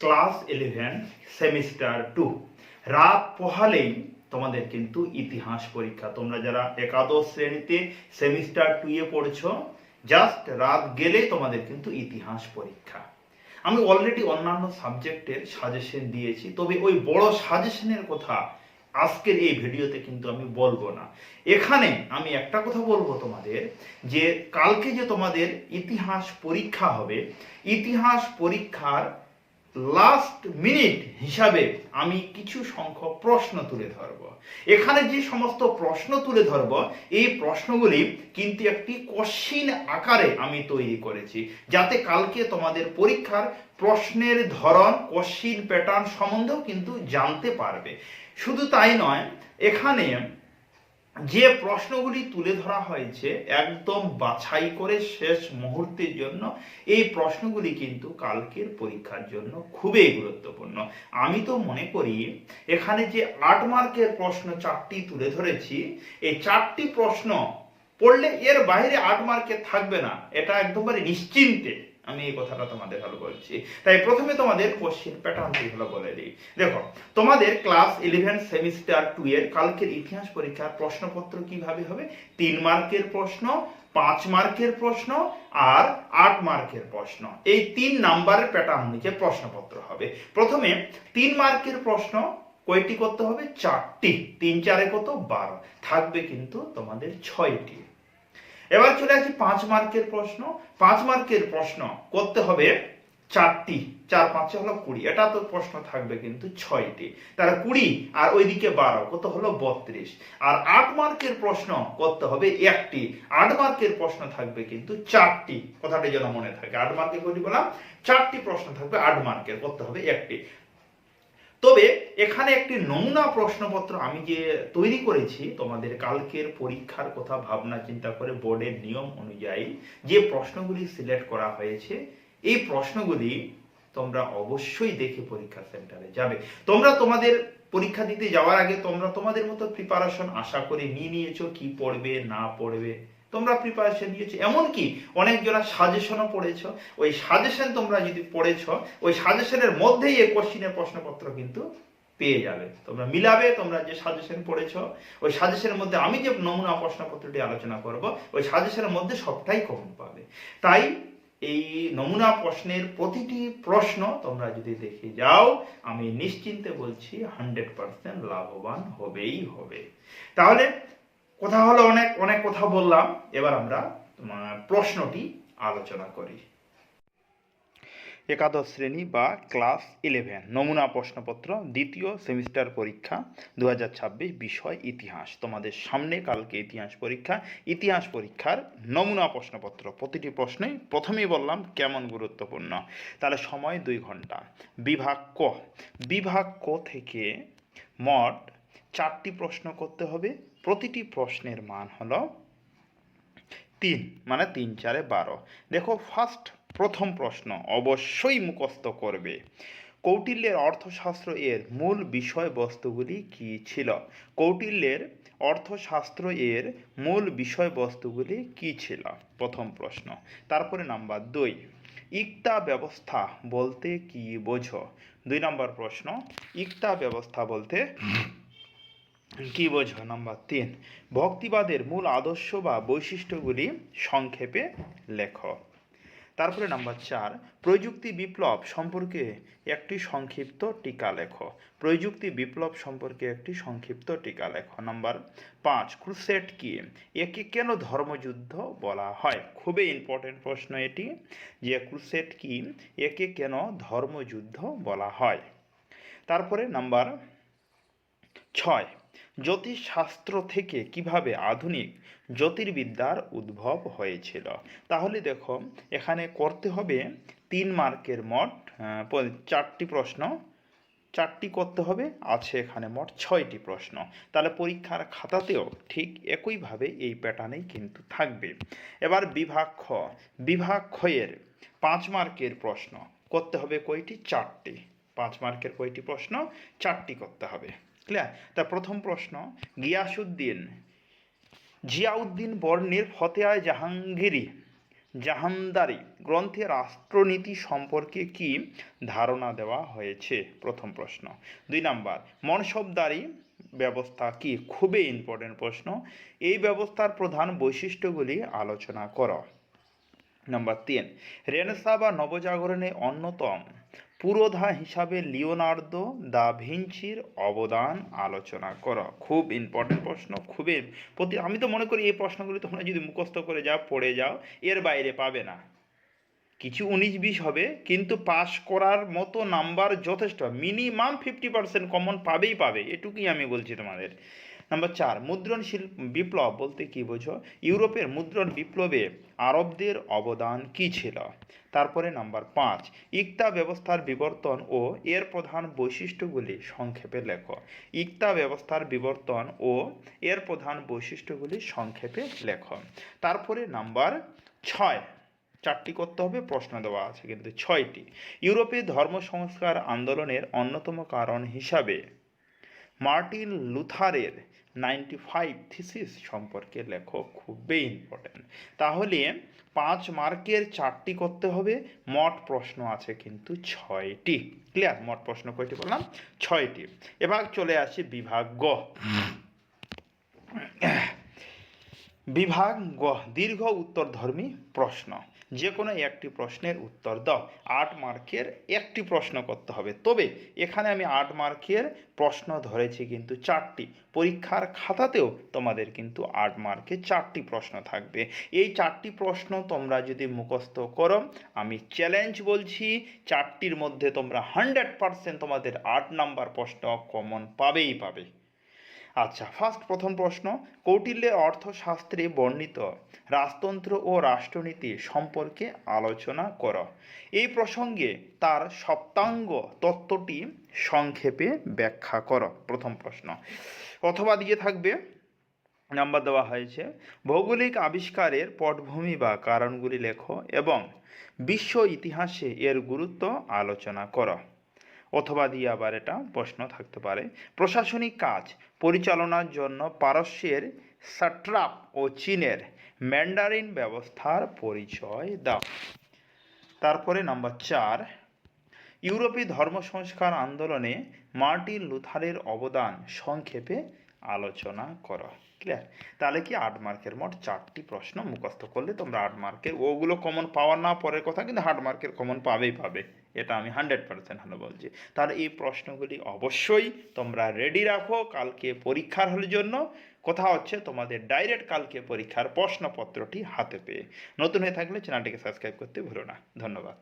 Class eleven semester two রাত পোহালেই তোমাদের কিন্তু ইতিহাস পরীক্ষা। তোমরা যারা একাদশ শ্রেণীতে সেমিস্টার টু এ পড়ছো জাস্ট রাত গেলে তোমাদের কিন্তু ইতিহাস পরীক্ষা। আমি অলরেডি অন্যান্য সাবজেক্টের সাজেশন দিয়েছি, তবে ওই বড় সাজেশনের কথা আজকের এই ভিডিওতে কিন্তু আমি বলব না। এখানে আমি একটা কথা বলব তোমাদের, যে কালকে যে তোমাদের ইতিহাস পরীক্ষা হবে, ইতিহাস পরীক্ষার লাস্ট মিনিট হিসাবে আমি কিছু সংখ্যক প্রশ্ন তুলে ধরব। এখানে যে সমস্ত প্রশ্ন তুলে ধরব, এই প্রশ্নগুলি কিন্তু একটি কোশ্চিন আকারে আমি তৈরি করেছি, যাতে কালকে তোমাদের পরীক্ষার প্রশ্নের ধরন কোশ্চিন প্যাটার্ন সম্বন্ধেও কিন্তু জানতে পারবে। শুধু তাই নয়, এখানে যে প্রশ্নগুলি তুলে ধরা হয়েছে একদম বাছাই করে শেষ মুহূর্তের জন্য, এই প্রশ্নগুলি কিন্তু কালকের পরীক্ষার জন্য খুবই গুরুত্বপূর্ণ। আমি তো মনে করি, এখানে যে আট মার্কের প্রশ্ন চারটি তুলে ধরেছি, এই চারটি প্রশ্ন পড়লে এর বাইরে আট মার্কের থাকবে না, এটা একদমবারে নিশ্চিন্তে। আমি এই কথাটা তোমাদের ভালো বলছি। তাই প্রথমে তোমাদের কোশ্চেন প্যাটার্নটি হলো বলে দিই। দেখো, তোমাদের ক্লাস ইলেভেন সেমিস্টার টু এর কালকের ইতিহাস পরীক্ষার প্রশ্নপত্র কীভাবে হবে? তিন মার্কের প্রশ্ন, পাঁচ মার্কের প্রশ্ন আর আট মার্কের প্রশ্ন। এই তিন নাম্বারের প্যাটার্ন নিচে প্রশ্নপত্র হবে। প্রথমে তিন মার্কের প্রশ্ন কয়টি করতে হবে? চারটি। তিন চারে কত? বারো। থাকবে কিন্তু তোমাদের ছয়টি। এবার চলে আসি পাঁচ মার্কের প্রশ্ন। পাঁচ মার্কের প্রশ্ন করতে হবে চারটি। চার, পাঁচে হলো কুড়ি। এটা তো প্রশ্ন থাকবে কিন্তু ছয়টি। তাহলে কুড়ি আর ওইদিকে বারো, কত হলো বত্রিশ। আর আট মার্কের প্রশ্ন করতে হবে একটি। আট মার্কের প্রশ্ন থাকবে কিন্তু চারটি। কথাটি যেন মনে থাকে। আট মার্কের কয়টি বললাম, চারটি প্রশ্ন থাকবে আট মার্কের। করতে হবে একটি। তবে এখানে একটি নমুনা প্রশ্নপত্র আমি যে তৈরি করেছি, তোমাদের কালকের পরীক্ষার কথা, ভাবনা, চিন্তা করে বোর্ডের নিয়ম অনুযায়ী যে প্রশ্নগুলি সিলেক্ট করা হয়েছে, এই প্রশ্নগুলি তোমরা অবশ্যই দেখে পরীক্ষা সেন্টারে যাবে। তোমরা তোমাদের পরীক্ষা দিতে যাওয়ার আগে তোমরা তোমাদের মতো প্রিপারেশন আশা করে নিয়ে নিয়েছো কি পড়বে, না পড়বে। তোমরা প্রিপারেশন নিয়েছো। এমনকি অনেকজনা সাজেশনও পড়েছ। ওই সাজেশন তোমরা যদি পড়েছ, ওই সাজেশনের মধ্যেই এই কোশ্চিনের প্রশ্নপত্র কিন্তু পেয়ে যাবে। তোমরা মিলাবে, তোমরা যে সাজেশন পড়েছ, ওই সাজেশনের মধ্যে আমি যে নমুনা প্রশ্নপত্রটি আলোচনা করব, ওই সাজেশনের মধ্যে সবটাই কমন পাবে। তাই এই নমুনা প্রশ্নের প্রতিটি প্রশ্ন তোমরা যদি দেখে যাও, আমি নিশ্চিন্তে বলছি হান্ড্রেড পার্সেন্ট লাভবান হবেই হবে। তাহলে কথা হলো অনেক অনেক কথা বললাম। এবার আমরা তোমার প্রশ্নটি আলোচনা করি। একাদশ শ্রেণি বা ক্লাস ইলেভেন নমুনা প্রশ্নপত্র, দ্বিতীয় সেমিস্টার পরীক্ষা দুই হাজার ছাব্বিশ বিষয় ইতিহাস। তোমাদের সামনে কালকে ইতিহাস পরীক্ষা। ইতিহাস পরীক্ষার নমুনা প্রশ্নপত্র, প্রতিটি প্রশ্নে প্রথমেই বললাম কেমন গুরুত্বপূর্ণ। তাহলে সময় দুই ঘণ্টা। বিভাগ ক। বিভাগ ক থেকে মোট চারটি প্রশ্ন করতে হবে। প্রতিটি প্রশ্নের মান হলো তিন মানে তিন চারে বারো। দেখো ফার্স্ট প্রথম প্রশ্ন অবশ্যই মুখস্থ করবে। কৌটিল্যের অর্থশাস্ত্র এর মূল বিষয়বস্তুগুলি কি ছিল? কৌটিল্যের অর্থশাস্ত্র এর মূল বিষয়বস্তুগুলি কি ছিল? প্রথম প্রশ্ন। তারপরে নাম্বার দুই, ইকতা ব্যবস্থা বলতে কি বোঝো? দুই নম্বর প্রশ্ন, ইকতা ব্যবস্থা বলতে কি বোঝো নাম্বার তিন। ভক্তিবাদের মূল আদর্শ বা বৈশিষ্ট্যগুলি সংক্ষেপে লেখ। তারপরে নাম্বার চার, প্রযুক্তি বিপ্লব সম্পর্কে একটি সংক্ষিপ্ত টিকা লেখ। প্রযুক্তি বিপ্লব সম্পর্কে একটি সংক্ষিপ্ত টিকা লেখ। নাম্বার পাঁচ ক্রুসেট কি? একে কেন ধর্মযুদ্ধ বলা হয়? খুবই ইম্পর্টেন্ট প্রশ্ন এটি যে ক্রুসেট কি? একে কেন ধর্মযুদ্ধ বলা হয়? তারপরে নাম্বার ছয় জ্যোতিষশাস্ত্র থেকে কীভাবে আধুনিক জ্যোতির্বিদ্যার উদ্ভব হয়েছিল? তাহলে দেখো, এখানে করতে হবে তিন মার্কের মোট চারটি প্রশ্ন। চারটি করতে হবে, আছে এখানে মোট ছয়টি প্রশ্ন। তাহলে পরীক্ষার খাতাতেও ঠিক একইভাবে এই প্যাটার্নেই কিন্তু থাকবে। এবার বিভাগ খ। বিভাগ ক্ষয়ের পাঁচ মার্কের প্রশ্ন। করতে হবে কয়টি? চারটি। পাঁচ মার্কের কয়টি প্রশ্ন? চারটি করতে হবে। ক্লিয়ার তা প্রথম প্রশ্ন গিয়াসুদ্দিন জিয়াউদ্দিন বর্ণের ফতেয়ায় জাহাঙ্গীরি জাহানদারি গ্রন্থে রাষ্ট্রনীতি সম্পর্কে কি ধারণা দেওয়া হয়েছে? প্রথম প্রশ্ন। দুই নাম্বার, মনসবদারি ব্যবস্থা কি? খুবই ইম্পর্টেন্ট প্রশ্ন। এই ব্যবস্থার প্রধান বৈশিষ্ট্যগুলি আলোচনা করো। নাম্বার তিন, রেনেসা বা নবজাগরণে অন্যতম পুরোধা হিসাবে লিওনার্দো দা ভিঞ্চির অবদান আলোচনা করা। খুব ইম্পর্টেন্ট প্রশ্ন, খুবই প্রতি, আমি তো মনে করি এই প্রশ্নগুলি তোমরা যদি মুখস্থ করে যাও, পড়ে যাও, এর বাইরে পাবে না। কিছু উনিশ বিশ হবে, কিন্তু পাস করার মতো নাম্বার যথেষ্ট। মিনিমাম ফিফটি পার্সেন্ট কমন পাবেই পাবে, এটুকুই আমি বলছি তোমাদের। নাম্বার চার, মুদ্রণ শিল্প বিপ্লব বলতে কি বোঝো? ইউরোপের মুদ্রণ বিপ্লবে আরবদের অবদান কি ছিল? তারপরে নাম্বার পাঁচ, ইকতা ব্যবস্থার বিবর্তন ও এর প্রধান বৈশিষ্ট্যগুলি সংক্ষেপে লেখো। ইকতা ব্যবস্থার বিবর্তন ও এর প্রধান বৈশিষ্ট্যগুলি সংক্ষেপে লেখো। তারপরে নাম্বার ছয়, চারটি করতে হবে, প্রশ্ন দেওয়া আছে কিন্তু ছয়টি। ইউরোপে ধর্ম সংস্কার আন্দোলনের অন্যতম কারণ হিসাবে মার্টিন লুথারের নাইনটি ফাইভ থিসিস সম্পর্কে লেখো খুবই ইম্পর্টেন্ট তাহলে পাঁচ মার্কের চারটি করতে হবে, মোট প্রশ্ন আছে কিন্তু ছয়টি। ক্লিয়ার মোট প্রশ্ন কয়টি বললাম? ছয়টি। এবার চলে আসি বিভাগ গ। বিভাগ গ, দীর্ঘ উত্তরধর্মী প্রশ্ন। যে কোনো একটি প্রশ্নের উত্তর দাও। আট মার্কের একটি প্রশ্ন করতে হবে। তবে এখানে আমি আট মার্কের প্রশ্ন ধরেছি কিন্তু চারটি। পরীক্ষার খাতাতেও তোমাদের কিন্তু আট মার্কে চারটি প্রশ্ন থাকবে। এই চারটি প্রশ্ন তোমরা যদি মুখস্থ করো, আমি চ্যালেঞ্জ বলছি, চারটির মধ্যে তোমরা হান্ড্রেড পারসেন্ট তোমাদের আট নাম্বার প্রশ্ন কমন পাবেই পাবে। আচ্ছা ফার্স্ট প্রথম প্রশ্ন, কৌটিল্যের অর্থশাস্ত্রে বর্ণিত রাজতন্ত্র ও রাষ্ট্রনীতি সম্পর্কে আলোচনা করো। এই প্রসঙ্গে তার সপ্তাঙ্গ তত্ত্বটি সংক্ষেপে ব্যাখ্যা করো। প্রথম প্রশ্ন, অথবা দিয়ে থাকবে, নাম্বার দেওয়া হয়েছে, ভৌগোলিক আবিষ্কারের পটভূমি বা কারণগুলি লেখো এবং বিশ্ব ইতিহাসে এর গুরুত্ব আলোচনা করো। অথবা দিয়ে আবার এটা প্রশ্ন থাকতে পারে। প্রশাসনিক কাজ পরিচালনার জন্য পারস্যের সাট্রাপ ও চীনের ম্যান্ডারিন ব্যবস্থার পরিচয় দাও। তারপরে নাম্বার চার, ইউরোপী ধর্ম সংস্কার আন্দোলনে মার্টিন লুথারের অবদান সংক্ষেপে আলোচনা করো। ক্লিয়ার তাহলে কি আট মার্কের মোট চারটি প্রশ্ন মুখস্থ করলে তোমরা আট মার্কের ওগুলো কমন পাওয়ার না পরের কথা কিন্তু আট মার্কের কমন পাবেই পাবে। এটা আমি হান্ড্রেড পার্সেন্ট ভালো বলছি। তাহলে এই প্রশ্নগুলি অবশ্যই তোমরা রেডি রাখো কালকে পরীক্ষার হলের জন্য। কথা হচ্ছে তোমাদের ডাইরেক্ট কালকে পরীক্ষার প্রশ্নপত্রটি হাতে পেয়ে। নতুন হয়ে থাকলে চ্যানেলটিকে সাবস্ক্রাইব করতে ভুলো না। ধন্যবাদ।